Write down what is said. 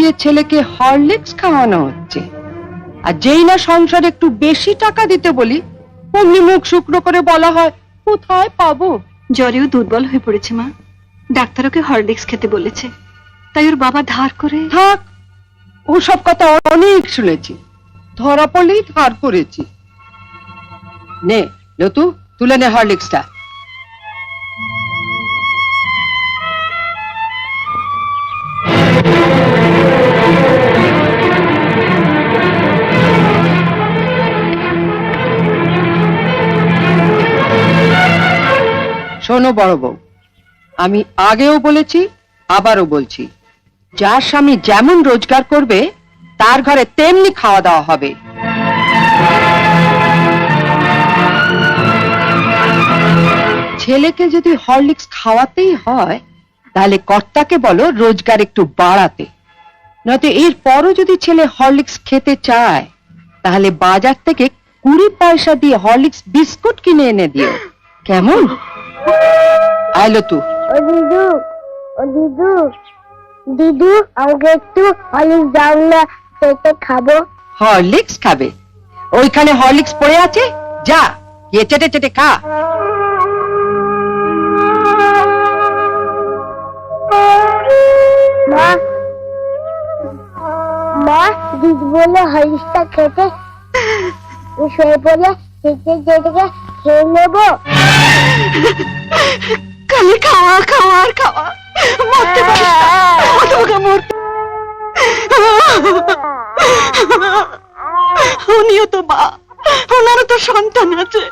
লুকিয়ে ছেলেকে হরলিক্স খাওয়ানো হচ্ছে। আর যেই না সংসারে একটু বেশি টাকা দিতে বলি অমনি মুখ শুকনো করে বলা হয় কোথায় পাবো? জ্বরেও দুর্বল হয়ে পড়েছে মা। ডাক্তার ওকে হরলিক্স খেতে বলেছে। তাই ওর বাবা ধার করে থাক ওসব কথা অনেক শুনেছি। ধরা পড়লেই ধার করেছি। নে লতু তুলে নে হরলিক্সটা। শোনো বড় বউ, আমি আগেও বলেছি, আবারও বলছি, যার স্বামী যেমন রোজগার করবে, তার ঘরে তেমনি খাওয়া দাওয়া হবে। ছেলেকে যদি হরলিক্স খাওয়াতেই হয়, তাহলে কর্তাকে বলো রোজগার একটু বাড়াতে। নয়তো এর পরও যদি ছেলে হরলিক্স খেতে চায়, তাহলে বাজার থেকে কুড়ি পয়সা দিয়ে হরলিক্স বিস্কুট কিনে এনে দিও। কেমন? আইলো তু ও দিদু ও দিদু। দিদু আমাকে একটু দাও না চেটে খাব। হরলিক্স খাবে? ওইখানে হরলিক্স পড়ে আছে? যা গিয়ে চেটে চেটে খা। মা মা দিদি বলে খেতে। শুয়ে চেটে চেটে খেয়ে নেব। খালি খাওয়া খাওয়া আর খাওয়া। মরতে পারিস উনিও তো বা ওনারও তো সন্তান আছে।